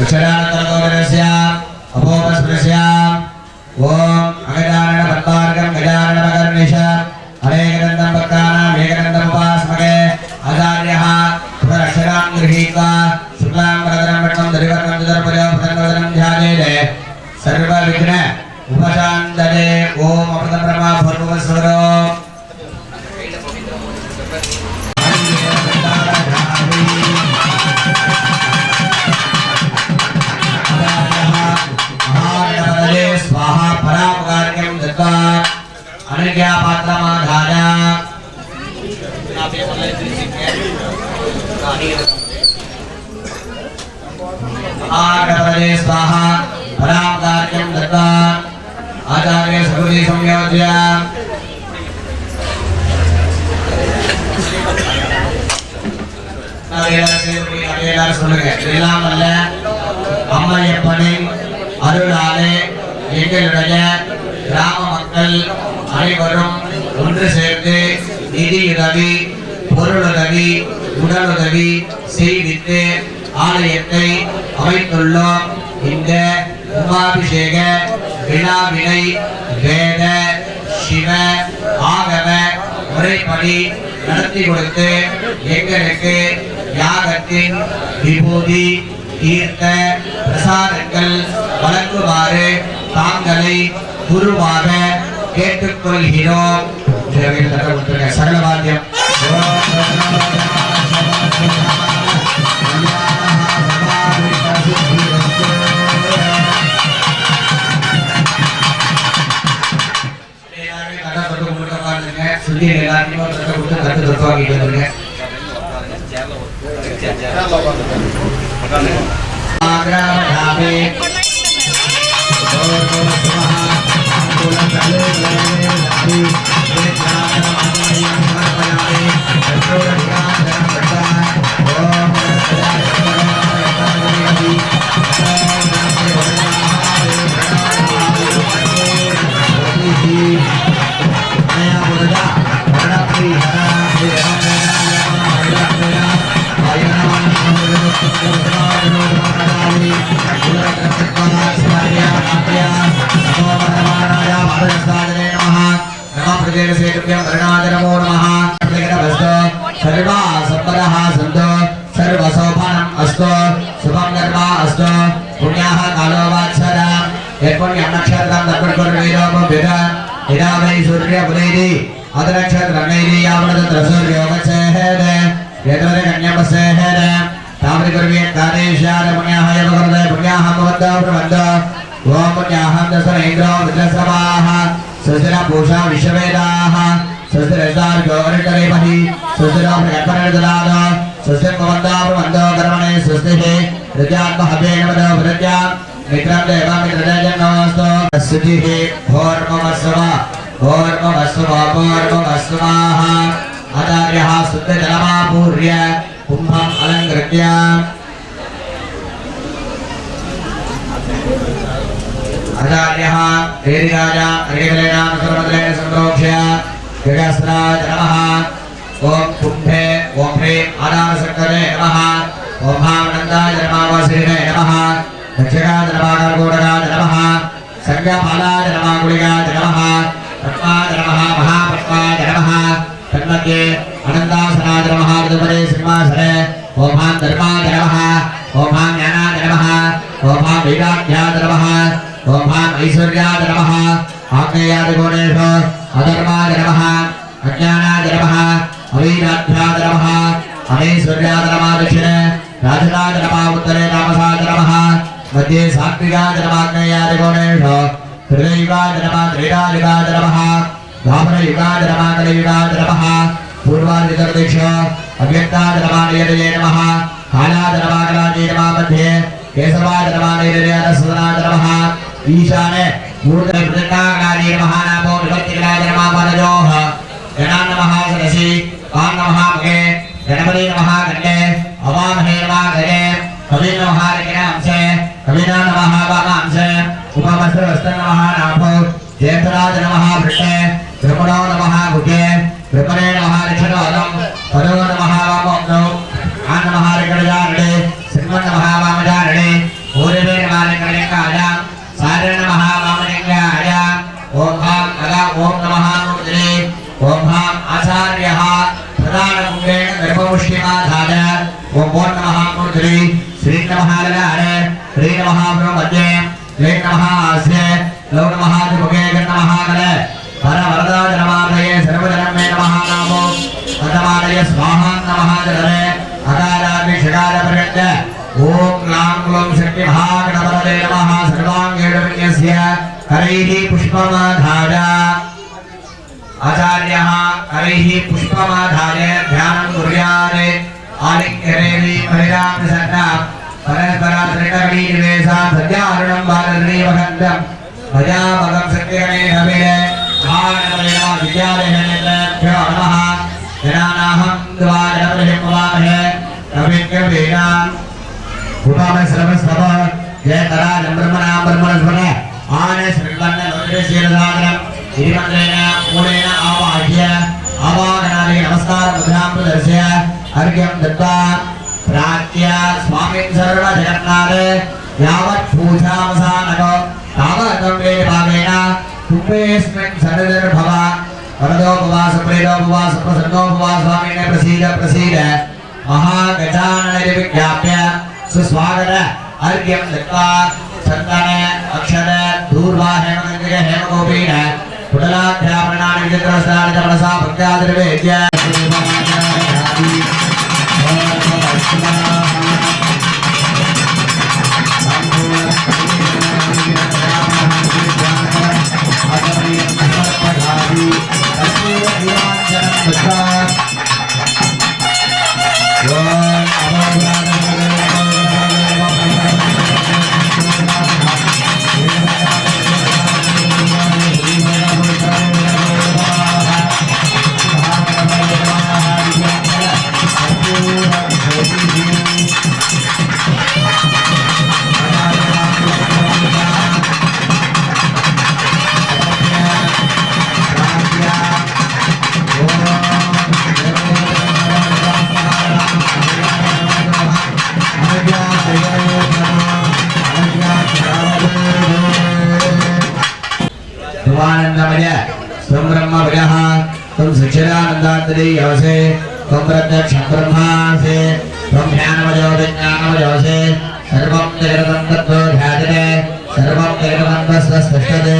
अक्षरानन्तरगोचरस्य अपोपस्पृश्य ॐ अनज्ञापात्रमाधाय महागणपतये स्वाहा परापकार्यं दत्त्वा आचार्य सकुली संयोज्य எல்லாரும் சொல்லுங்க எல்லாம் அல்ல அம்மையப்பனின் அருளாலே எங்களுடைய கிராம மக்கள் அனைவரும் ஒன்று சேர்ந்து நிதியுதவி பொருளுதவி உடலுதவி செய்வித்து ஆலயத்தை அமைத்துள்ளோம். இந்த உமாபிஷேக விழாவினை வேத சிவ ஆகவ முறைப்படி நடத்தி கொடுத்து எங்களுக்கு யாகத்தின் விபூதி தீர்த்த பிரசாதங்கள் வழங்குமாறு தாங்களை குருவாக கேட்டுக்கொள்கிறோம் சரளவாத்தியம் ஆக்ரா ராமே ஓ ஓ சுமஹா Hola, శ్రీకృత్యం అరుణాచనమో నమ సర్వా సంపదః సంతో సర్వసౌభానం అస్తో శుభం కర్మ అస్తో పుణ్యాః కాలో వాత్సరా ఎప్పుడు అన్నక్షరం తప్పటికొని వేదోమం విధ ఇదా వై సూర్య పునైది అదనక్షత్రం నైది యావన తత్ర సూర్యోమచేహేద యత్ర కన్యామసేహేద తామరి सुस्थिर पूषा विश्ववेदाः सुस्थिरसार्गो अरिटरेमहि सुस्थिराप्रकल्पनदलाद सुस्थिर्भवन्तो प्रबन्धो कर्मणे स्वस्तिः ऋत्यात्महवे नमदो वृत्या मित्रं देवा मित्रजन्नोऽस्तु स्तुतिः भोर्मवस्व भोर्मवस्व भोर्मवस्वाः आचार्यः शुद्धजलमापूर्य कुम्भम् अलङ्कृत्य। आचार्यः वेदिराजा हरिकलेन सर्वद्रेण सम्प्रोक्ष्य गगस्त्राय नमः। ॐ कुम्भे ॐ ह्रीं आदानशङ्करे नमः। ॐ भावनन्दाय नमावसीने नमः। दक्षिणाय नमाकर्कोटकाय नमः। सङ्गपालाय नमाकुलिकाय नमः। पद्माय नमः। महापद्माय नमः। तन्मध्ये अनन्तासनाय नमः। ऋतुपदे सिंहासने ॐ धर्माय नमः। ॐ ज्ञानाय नमः। ॐ भां वेदाध्याय नमः। भां ऐश्वर्याय नमः आग्नेयादिगुणेषु अधर्माय नमः अज्ञानाय नमः अवीराध्याय नमः अनैश्वर्याय नमः दक्षिणे राजनाय नमः उत्तरे तामसाय नमः मध्ये सात्विकाय नमः आग्नेयादिगुणेषु हृदयुगाय नमः त्रिरायुगाय नमः द्वापरयुगाय नमः कलियुगाय नमः पूर्वादितर्दिक्ष अव्यक्ताय नमः नियतये नमः कालाय नमः कलाजे नमः मध्ये केशवाय नमः निरयाय सदनाय नमः ईशाने मूर्धने प्रदण्डाकारे नमः नामो वनजोः गणान् नमः सदसि आं नमः मगे गणपति नमः गण्डे अवामहे नमः गणे कवि नमः रकिणांसे कविना नमः वामांसे उपमस्त्रवस्त्र नमः नाभो ज्येष्ठराज नमः वृषे ब्रह्मणो नमः भुजे ब्रह्मणे नमः ऋषणोदं पदो ఓం మహామూర్తి శ్రీ నమహారే శ్రీ నమహాబ్రహ్మణ్యే శ్రీ నమహాస్యే లోక మహాదిముఖే నమహాగలే వర వరదాజ నమాదయే సర్వజనం మే నమహానామో అతమాదయ స్వాహాన్ నమహాజలే అకారామి షకార పర్యంత ఓం లాం గ్లోం శక్తి మహాగణపదే నమః సర్వాంగేణ విన్యస్య కరైః పుష్పమాధార ఆచార్యః కరైః పుష్పమాధారే ధ్యానం కుర్యారే आलिङ्गरेवि महिलां सन्ना परस्पराश्रितकरीनिवेशा सद्यारुणं बालश्रीवहन्तम् भजामगं सत्यगणेन वेद महागणपतिना विद्यालयनेभ्यो नमः जनानाहं द्वारप्रहिमवामहे कविज्ञवेना उपामय श्रवस्तव जय करालं ब्रह्मणां ब्रह्मणस्मर आने श्रीवन्न लोकशीलसागरम् श्रीमन्त्रेण मूलेन आवाह्य आवाहनादि नमस्कार मुद्रां प्रदर्श्य। अर्घ्यं दत्त्वा प्रार्थ्य स्वामिन् सर्वजगन्नाथ, यावत् पूजावसानको तावतं वेदभावेन कुम्भेऽस्मिन् सनदिर्भव वरदोपवास प्रेदोपवास प्रसन्नोपवास स्वामिने प्रसीद प्रसीद। महागजाननरि विज्ञाप्य सुस्वागत अर्घ्यं दत्त्वा चन्दन अक्षर दूर्वा हेमगङ्गे हेमगोपीन कुटलाभ्यामरणानि विचित्रवस्त्राणि च मनसा भक्त्यादिर्वेद्य। Música योऽसि त्वं प्रत्यक्षं ब्रह्मासि त्वं ज्ञानमयो विज्ञानमयोऽसि सर्वं जगतं तत्त्वो ध्यायते, सर्वं जगतं तस्तिष्ठते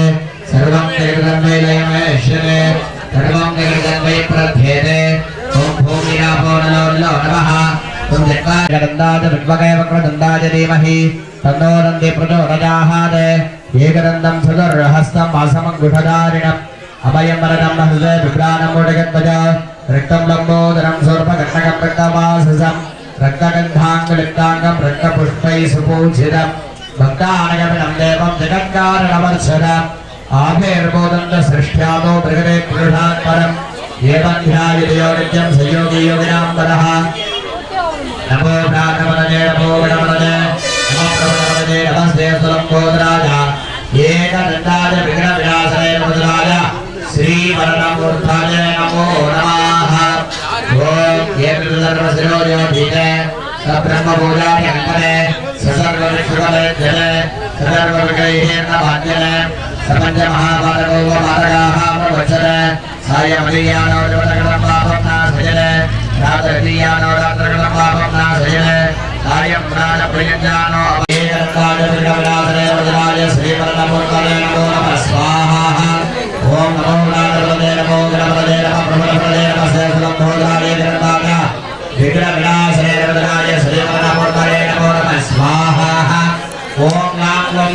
सर्वं जगतं वै लयमयश्यते सर्वं जगतं वै प्रध्येते। ॐ भूमिरापो नलो नलो नमः। त्वं जगन्दाय विद्महे वक्रदन्दाय धीमहि। तन्नो नन्दी प्रचोदयात् एकदन्तं सदुर्हस्तम् असमङ्गुषधारिणम् अभयं वरदं हृदय बिभ्राणं मुडगद्वज రక్తం లంబోదరం స్వల్పకర్ణకృతవాసం రక్తగంధాంగులిప్తాంగం రక్తపుష్పై సుపూజితం భక్తానగమిడం దేవం జగత్కారణవర్షదం ఆభేర్బోదంత సృష్ట్యాదో ప్రగతే పురుషాత్పరం ఏవం ధ్యాయో నిత్యం సయోగి యోగినాం పదః నమో ప్రాణమనజే నమో గణమనజే నమో ప్రవణమనజే నమస్తే సులంబోధరాజ ఏక దండాజ విగ్రహ सब्रह्मपूजानि अङ्कने जले सपञ्चमहापादको मातकाः प्रवचने सायमदीयानो देवतगणं पापनाशयने रात्रदीयानो रात्रगणं पापनाशयने कार्यं प्राणप्रियञ्जानो